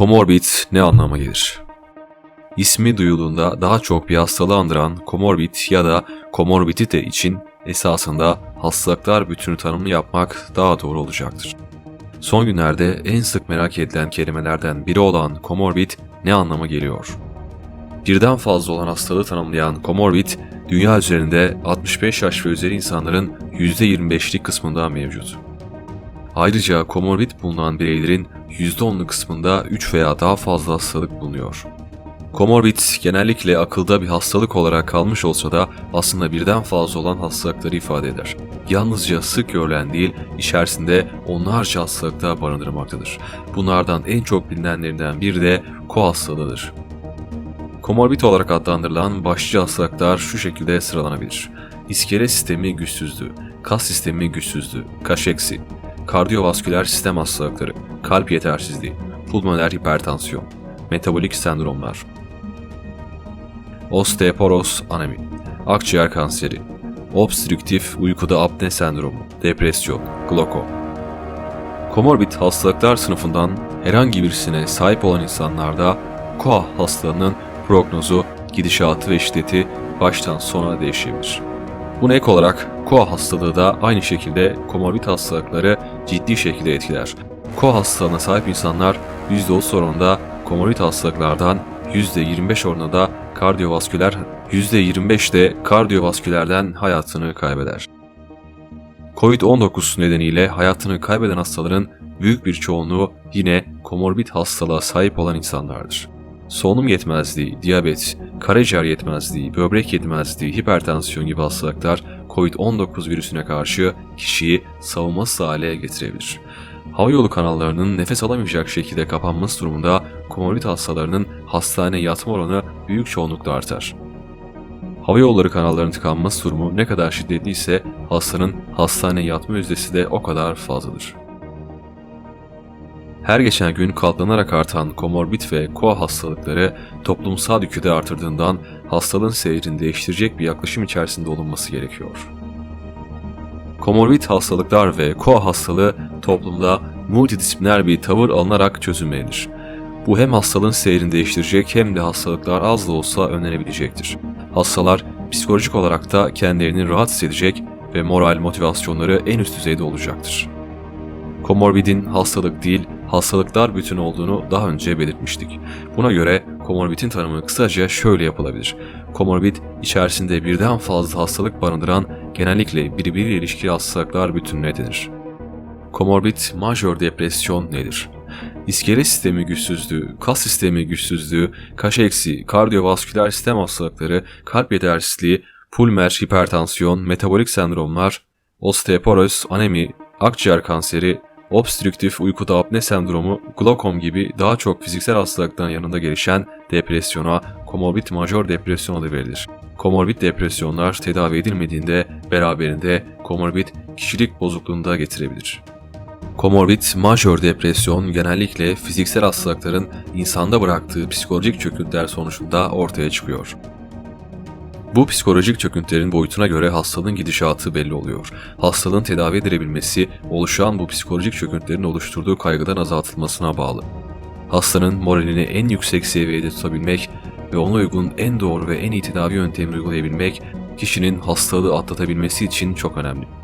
Komorbid ne anlama gelir? İsmi duyulduğunda daha çok bir hastalığı andıran komorbid ya da komorbidite için esasında hastalıklar bütünü tanımını yapmak daha doğru olacaktır. Son günlerde en sık merak edilen kelimelerden biri olan komorbid ne anlama geliyor? Birden fazla olan hastalığı tanımlayan komorbid, dünya üzerinde 65 yaş ve üzeri insanların %25'lik kısmında mevcut. Ayrıca komorbid bulunan bireylerin %10'lu kısmında 3 veya daha fazla hastalık bulunuyor. Komorbid genellikle akılda bir hastalık olarak kalmış olsa da aslında birden fazla olan hastalıkları ifade eder. Yalnızca sık görülen değil, içerisinde onlarca hastalık da barındırmaktadır. Bunlardan en çok bilinenlerinden biri de ko hastalığıdır. Komorbid olarak adlandırılan başlıca hastalıklar şu şekilde sıralanabilir. İskele sistemi güçsüzlüğü, kas sistemi güçsüzlüğü, kaşeksi, kardiyovasküler sistem hastalıkları, kalp yetersizliği, pulmoner hipertansiyon, metabolik sendromlar, osteoporos anemi, akciğer kanseri, obstrüktif uykuda apne sendromu, depresyon, glokom. Komorbid hastalıklar sınıfından herhangi birisine sahip olan insanlarda KOA hastalığının prognozu, gidişatı ve şiddeti baştan sona değişebilir. Buna ek olarak KOA hastalığı da aynı şekilde komorbid hastalıkları ciddi şekilde etkiler. KOA hastalığına sahip insanlar %30 oranında komorbid hastalıklardan %25 oranında da kardiyovasküler %25 de kardiyovaskülerden hayatını kaybeder. Covid-19 nedeniyle hayatını kaybeden hastaların büyük bir çoğunluğu yine komorbid hastalığa sahip olan insanlardır. Solunum yetmezliği, diyabet, karaciğer yetmezliği, böbrek yetmezliği, hipertansiyon gibi hastalıklar COVID-19 virüsüne karşı kişiyi savunmasız hale getirebilir. Hava yolu kanallarının nefes alamayacak şekilde kapanması durumunda komorbid hastalarının hastaneye yatma oranı büyük çoğunlukla artar. Hava yolları kanallarının tıkanması durumu ne kadar şiddetliyse hastanın hastaneye yatma yüzdesi de o kadar fazladır. Her geçen gün katlanarak artan komorbid ve koa hastalıkları toplumsal yükü de artırdığından hastalığın seyrini değiştirecek bir yaklaşım içerisinde olunması gerekiyor. Komorbid hastalıklar ve koa hastalığı toplumda multidisipliner bir tavır alınarak çözülmelidir. Bu hem hastalığın seyrini değiştirecek hem de hastalıklar az da olsa önlenebilecektir. Hastalar psikolojik olarak da kendilerini rahat hissedecek ve moral motivasyonları en üst düzeyde olacaktır. Komorbidin hastalık değil, hastalıklar bütün olduğunu daha önce belirtmiştik. Buna göre komorbidin tanımı kısaca şöyle yapılabilir. Komorbid, içerisinde birden fazla hastalık barındıran genellikle birbiriyle ilişkili hastalıklar bütününe denir. Komorbid majör depresyon nedir? İskele sistemi güçsüzlüğü, kas sistemi güçsüzlüğü, kaşeksi, kardiyovasküler sistem hastalıkları, kalp yetersizliği, pulmer hipertansiyon, metabolik sendromlar, osteoporoz, anemi, akciğer kanseri, obstrüktif uykuda apne sendromu, glokom gibi daha çok fiziksel hastalıktan yanında gelişen depresyona komorbid majör depresyon adı verilir. Komorbid depresyonlar tedavi edilmediğinde beraberinde komorbid kişilik bozukluğunu da getirebilir. Komorbid majör depresyon genellikle fiziksel hastalıkların insanda bıraktığı psikolojik çöküntüler sonucunda ortaya çıkıyor. Bu psikolojik çöküntülerin boyutuna göre hastalığın gidişatı belli oluyor. Hastalığın tedavi edilebilmesi, oluşan bu psikolojik çöküntülerin oluşturduğu kaygıdan azaltılmasına bağlı. Hastanın moralini en yüksek seviyede tutabilmek ve ona uygun en doğru ve en iyi tedavi yöntemini uygulayabilmek, kişinin hastalığı atlatabilmesi için çok önemli.